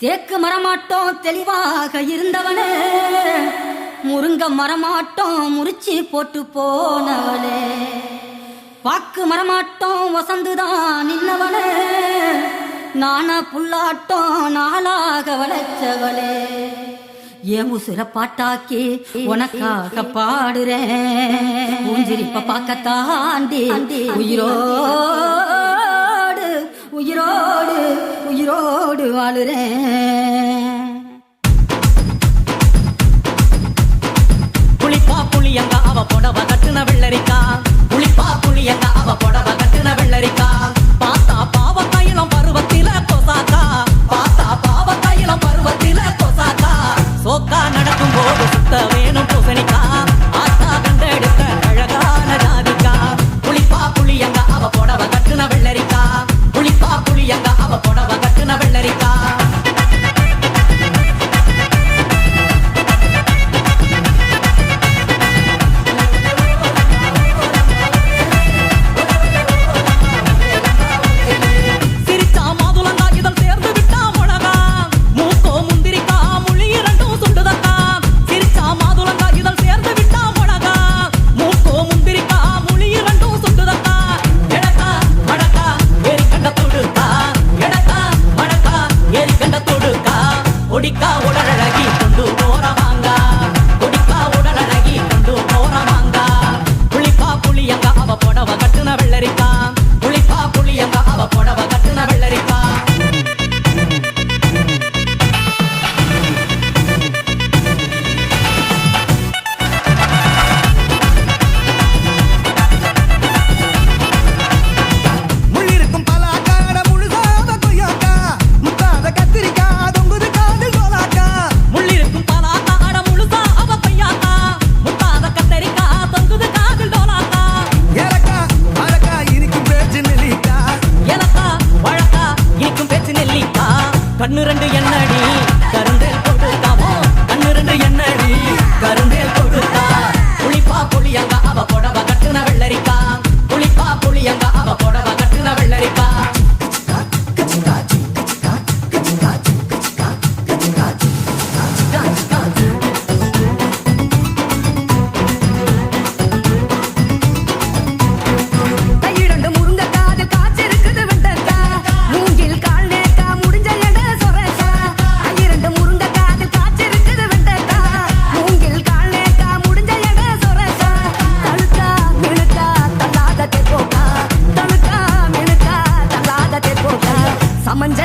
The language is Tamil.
தேக்கு மரமாட்டோம் தெளிவாக இருந்தவனே. முருங்க மரமாட்டோம் முறிச்சு போட்டு போனவனே பாக்கு மரமாட்டோம் வசந்துதான் நின்னவனே நானா புல்லாட்டோம் நாளாக வளைச்சவளே. ஏமு சுரப்பாட்டாக்கி உனக்காக பாடுறேன். பூஞ்சிரிப்ப பார்க்கத்தாண்டி உயிரோடு உயிரோடு உயிரோடு வாழுறேன். அழகி கொண்டு போறவாங்க பன்னிரண்டு என்னடி? கருண் म्हणजे